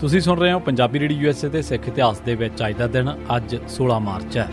ਤੁਸੀਂ ਸੁਣ ਰਹੇ ਹੋ ਪੰਜਾਬੀ ਰੇਡੀਓ ਯੂਐਸਏ ਤੇ ਸਿੱਖ ਇਤਿਹਾਸ ਦੇ ਵਿੱਚ ਅੱਜ ਦਾ ਦਿਨ ਅੱਜ 16 ਮਾਰਚ ਹੈ।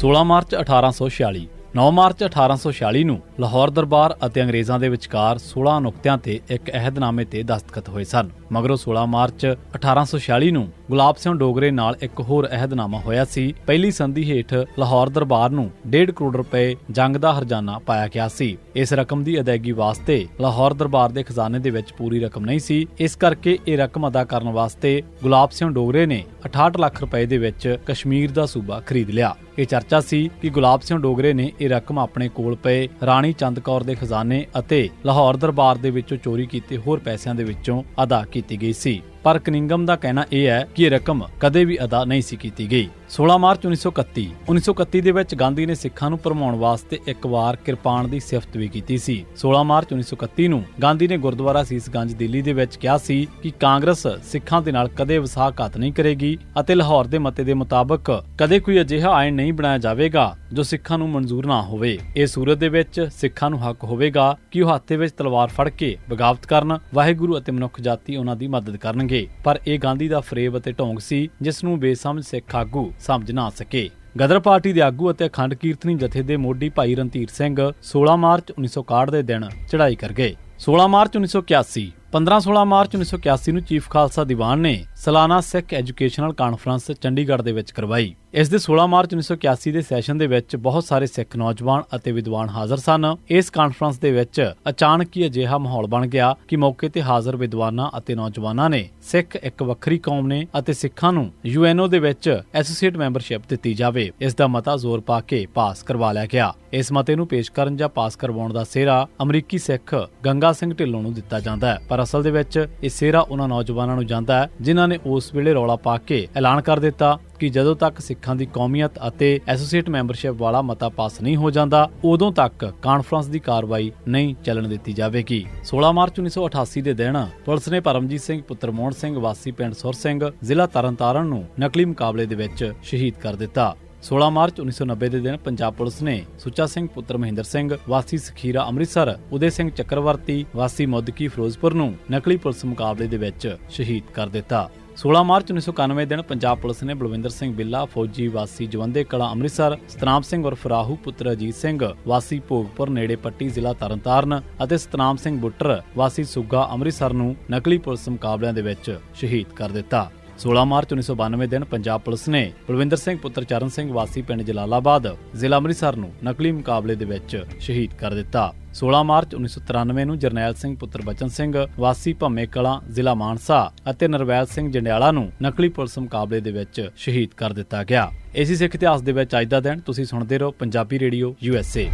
16 ਮਾਰਚ 1846 9 ਮਾਰਚ 1846 ਨੂੰ ਲਾਹੌਰ ਦਰਬਾਰ ਅਤੇ ਅੰਗਰੇਜ਼ਾਂ ਦੇ ਵਿਚਕਾਰ 16 ਨੁਕਤਿਆਂ ਤੇ ਇੱਕ ਅਹਿਦਨਾਮੇ ਤੇ ਦਸਤਖਤ ਹੋਏ ਸਨ। ਮਗਰੋਂ 16 ਮਾਰਚ 1846 ਨੂੰ ਗੁਲਾਬ ਸਿੰਘ ਡੋਗਰੇ ਨਾਲ ਇੱਕ ਹੋਰ ਅਹਿਦਨਾਮਾ ਹੋਇਆ ਸੀ। ਪਹਿਲੀ ਸੰਧੀ ਹੇਠ ਲਾਹੌਰ ਦਰਬਾਰ ਨੂੰ 1.5 ਕਰੋੜ ਰੁਪਏ ਜੰਗ ਦਾ ਹਰਜਾਨਾ ਪਾਇਆ ਗਿਆ ਸੀ। ਇਸ ਰਕਮ ਦੀ ਅਦਾਇਗੀ ਵਾਸਤੇ ਲਾਹੌਰ ਦਰਬਾਰ ਦੇ ਖਜ਼ਾਨੇ ਦੇ ਵਿੱਚ ਪੂਰੀ ਰਕਮ ਨਹੀਂ ਸੀ। ਇਸ ਕਰਕੇ ਇਹ ਰਕਮ ਅਦਾ ਕਰਨ ਵਾਸਤੇ ਗੁਲਾਬ ਸਿੰਘ ਡੋਗਰੇ ਨੇ 68 ਲੱਖ ਰੁਪਏ ਦੇ ਵਿੱਚ ਕਸ਼ਮੀਰ ਦਾ ਸੂਬਾ ਖਰੀਦ ਲਿਆ। ਇਹ ਚਰਚਾ ਸੀ ਕਿ ਗੁਲਾਬ ਸਿੰਘ ਡੋਗਰੇ ਨੇ ਇਹ ਰਕਮ ਆਪਣੇ ਕੋਲ ਪਏ ਰਾਣੀ ਚੰਦ ਕੌਰ ਦੇ ਖਜ਼ਾਨੇ ਅਤੇ ਲਾਹੌਰ ਦਰਬਾਰ ਦੇ ਵਿੱਚੋਂ ਚੋਰੀ ਕੀਤੇ ਹੋਰ ਪੈਸਿਆਂ ਦੇ ਵਿੱਚੋਂ ਅਦਾ ਕੀਤੀ ਗਈ ਸੀ। ਪਰ ਕਨਿੰਗਮ ਦਾ ਕਹਿਣਾ ਇਹ ਹੈ ਕਿ ਇਹ ਰਕਮ ਕਦੇ ਵੀ ਅਦਾ ਨਹੀਂ ਸੀ ਕੀਤੀ ਗਈ। 16 ਮਾਰਚ 1931 1931 ਦੇ ਵਿੱਚ ਗਾਂਧੀ ਨੇ ਸਿੱਖਾਂ ਨੂੰ ਭਰਮਾਉਣ ਵਾਸਤੇ ਇੱਕ ਵਾਰ ਕਿਰਪਾਨ ਦੀ ਸਿਫਤ ਵੀ ਕੀਤੀ ਸੀ। 16 ਮਾਰਚ 1931 ਨੂੰ ਗਾਂਧੀ ਨੇ ਗੁਰਦੁਆਰਾ ਸੀਸਗੰਜ ਦਿੱਲੀ ਦੇ ਵਿੱਚ ਕਿਹਾ ਸੀ ਕਿ ਕਾਂਗਰਸ ਸਿੱਖਾਂ ਦੇ ਨਾਲ ਕਦੇ ਵਿਸਾਖਤ ਨਹੀਂ ਕਰੇਗੀ ਅਤੇ ਲਾਹੌਰ ਦੇ ਮਤੇ ਦੇ ਮੁਤਾਬਕ ਕਦੇ ਕੋਈ ਅਜਿਹਾ ਆਇਨ ਨਹੀਂ ਬਣਾਇਆ ਜਾਵੇਗਾ ਜੋ ਸਿੱਖਾਂ ਨੂੰ ਮਨਜ਼ੂਰ ਨਾ ਹੋਵੇ। ਇਹ ਸੂਰਤ ਦੇ ਵਿੱਚ ਸਿੱਖਾਂ ਨੂੰ ਹੱਕ ਹੋਵੇਗਾ ਕਿ ਉਹ ਹੱਥੇ ਵਿੱਚ ਤਲਵਾਰ ਫੜ ਕੇ ਬਗਾਵਤ ਕਰਨ, ਵਾਹਿਗੁਰੂ ਅਤੇ ਮਨੁੱਖ ਜਾਤੀ ਉਹਨਾਂ ਦੀ ਮਦਦ ਕਰਨਗੇ। ਪਰ ਇਹ ਗਾਂਧੀ ਦਾ ਫਰੇਬ ਅਤੇ ਢੋਂਗ ਸੀ, ਜਿਸ ਨੂੰ ਬੇਸਮਝ ਸਿੱਖ ਆਗੂ ਸਮਝ ਨਾ ਸਕੇ। ਗਦਰ ਪਾਰਟੀ ਦੇ ਆਗੂ ਅਤੇ ਅਖੰਡ ਕੀਰਤਨੀ ਜਥੇ ਦੇ ਮੋਢੀ ਭਾਈ ਰਣਧੀਰ ਸਿੰਘ 16 ਮਾਰਚ 1961 ਦੇ ਦਿਨ ਚੜ੍ਹਾਈ ਕਰ ਗਏ। 16 ਮਾਰਚ 1981 15-16 ਮਾਰਚ 1981 ਨੂੰ ਚੀਫ ਖਾਲਸਾ ਦੀਵਾਨ ਨੇ ਸਾਲਾਨਾ ਸਿੱਖ ਐਜੂਕੇਸ਼ਨਲ ਕਾਨਫਰੰਸ ਚੰਡੀਗੜ੍ਹ ਦੇ ਵਿੱਚ ਕਰਵਾਈ। ਇਸ ਦੇ 16 ਮਾਰਚ 1981 ਦੇ ਸੈਸ਼ਨ ਦੇ ਵਿੱਚ ਬਹੁਤ ਸਾਰੇ ਸਿੱਖ ਨੌਜਵਾਨ ਅਤੇ ਵਿਦਵਾਨ ਹਾਜ਼ਰ ਸਨ। ਇਸ ਕਾਨਫਰੰਸ ਦੇ ਵਿੱਚ ਅਚਾਨਕ ਹੀ ਅਜਿਹਾ ਮਾਹੌਲ ਬਣ ਗਿਆ ਕਿ ਮੌਕੇ ਤੇ ਹਾਜ਼ਰ ਵਿਦਵਾਨਾਂ ਅਤੇ ਨੌਜਵਾਨਾਂ ਨੇ ਸਿੱਖ ਇੱਕ ਵੱਖਰੀ ਕੌਮ ਨੇ ਅਤੇ ਸਿੱਖਾਂ ਨੂੰ ਯੂਐਨਓ ਦੇ ਵਿੱਚ ਐਸੋਸੀਏਟ ਮੈਂਬਰਸ਼ਿਪ ਦਿੱਤੀ ਜਾਵੇ। ਇਸ ਦਾ ਮਤਾ ਜ਼ੋਰ ਪਾ ਕੇ ਪਾਸ ਕਰਵਾ ਲਿਆ ਗਿਆ। ਇਸ ਮਤੇ ਨੂੰ ਪੇਸ਼ ਕਰਨ ਜਾਂ ਪਾਸ ਕਰਵਾਉਣ ਦਾ ਸਿਹਰਾ ਅਮਰੀਕੀ ਸਿੱਖ ਗੰਗਾ ਸਿੰਘ ਢਿੱਲੋਂ ਨੂੰ ਦਿੱਤਾ ਜਾਂਦਾ ਹੈ। ਪਰ ਅਸਲ ਦੇ ਵਿੱਚ ਇਹ ਸਿਹਰਾ ਉਹਨਾਂ ਨੌਜਵਾਨਾਂ ਨੂੰ ਜਾਂਦਾ ਹੈ ਜਿਨ੍ਹਾਂ ਨੇ ਉਸ ਵੇਲੇ ਰੌਲਾ ਪਾ ਕੇ ਐਲਾਨ ਕਰ ਦਿੱਤਾ ਕਿ ਜਦੋਂ ਤੱਕ ਸਿੱਖਾਂ ਦੀ ਕੌਮੀਅਤ ਅਤੇ ਐਸੋਸੀਏਟ ਮੈਂਬਰਸ਼ਿਪ ਵਾਲਾ ਮਤਾ ਪਾਸ ਨਹੀਂ ਹੋ ਜਾਂਦਾ, ਉਦੋਂ ਤੱਕ ਕਾਨਫਰੰਸ ਦੀ ਕਾਰਵਾਈ ਨਹੀਂ ਚੱਲਣ ਦਿੱਤੀ ਜਾਵੇਗੀ। 16 ਮਾਰਚ 1988 ਦੇ ਦਿਨ ਪੁਲਿਸ ਨੇ ਪਰਮਜੀਤ ਸਿੰਘ, ਪੁੱਤਰ ਮੋਹਨ ਸਿੰਘ, ਵਾਸੀ ਪਿੰਡ ਸੁਰ ਸਿੰਘ ਜ਼ਿਲ੍ਹਾ ਤਰਨਤਾਰਨ ਨੂੰ ਨਕਲੀ ਮੁਕਾਬਲੇ ਦੇ ਵਿੱਚ ਸ਼ਹੀਦ ਕਰ ਦਿੱਤਾ। 16 ਮਾਰਚ 1990 ਦੇ ਦਿਨ ਪੰਜਾਬ ਪੁਲਿਸ ਨੇ ਸੁੱਚਾ ਸਿੰਘ ਪੁੱਤਰ ਮਹਿੰਦਰ ਸਿੰਘ, ਵਾਸੀ ਸਖੀਰਾ ਅੰਮ੍ਰਿਤਸਰ, ਉਦੇ ਸਿੰਘ ਚੱਕਰਵਰਤੀ, ਵਾਸੀ ਮੁੱਦਕੀ ਫਿਰੋਜ਼ਪੁਰ ਨੂੰ ਨਕਲੀ ਪੁਲਿਸ ਮੁਕਾਬਲੇ ਦੇ ਵਿੱਚ ਸ਼ਹੀਦ ਕਰ ਦਿੱਤਾ। 16 ਮਾਰਚ 1991 ਦਿਨ ਪੰਜਾਬ ਪੁਲਿਸ ਨੇ ਬਲਵਿੰਦਰ ਸਿੰਘ ਬਿੱਲਾ, ਫੌਜੀ ਵਾਸੀ ਜਵੰਦੇ ਕਲਾ ਅੰਮ੍ਰਿਤਸਰ, ਸਤਨਾਮ ਸਿੰਘ ਉਰਫ ਰਾਹੂ ਪੁੱਤਰ ਅਜੀਤ ਸਿੰਘ, ਵਾਸੀ ਭੋਗਪੁਰ ਨੇੜੇ ਪੱਟੀ ਜ਼ਿਲ੍ਹਾ ਤਰਨਤਾਰਨ ਅਤੇ ਸਤਨਾਮ ਸਿੰਘ ਬੁੱਟਰ, ਵਾਸੀ ਸੁੱਗਾ ਅੰਮ੍ਰਿਤਸਰ ਨੂੰ ਨਕਲੀ ਪੁਲਿਸ ਮੁਕਾਬਲਿਆਂ ਦੇ ਵਿੱਚ ਸ਼ਹੀਦ ਕਰ ਦਿੱਤਾ। 16 ਮਾਰਚ 1992 ਦਿਨ ਪੰਜਾਬ ਪੁਲਿਸ ਨੇ ਬਲਵਿੰਦਰ ਸਿੰਘ, ਪੁੱਤਰ ਚਰਨ ਸਿੰਘ ਵਾਸੀ ਪਿੰਡ ਜਲਾਲਾਬਾਦ ਜ਼ਿਲ੍ਹਾ ਅੰਮ੍ਰਿਤਸਰ ਨੂੰ ਨਕਲੀ ਮੁਕਾਬਲੇ ਦੇ ਵਿੱਚ ਸ਼ਹੀਦ ਕਰ ਦਿੱਤਾ। 16 ਮਾਰਚ 1993 ਨੂੰ ਜਰਨੈਲ ਸਿੰਘ, ਪੁੱਤਰ ਬਚਨ ਸਿੰਘ, ਵਾਸੀ ਭੰਮੇ ਕਲਾਂ, ਜ਼ਿਲ੍ਹਾ ਮਾਨਸਾ ਅਤੇ ਨਰਵੈਲ ਸਿੰਘ ਜੰਡਿਆਲਾ ਨੂੰ ਨਕਲੀ ਪੁਲਿਸ ਮੁਕਾਬਲੇ ਦੇ ਵਿੱਚ ਸ਼ਹੀਦ ਕਰ ਦਿੱਤਾ ਗਿਆ। ਇਸੇ ਸਿੱਖ ਇਤਿਹਾਸ ਦੇ ਵਿੱਚ ਅੱਜ ਦਾ ਦਿਨ, ਤੁਸੀਂ ਸੁਣਦੇ ਰਹੋ ਪੰਜਾਬੀ ਰੇਡੀਓ ਯੂਐਸਏ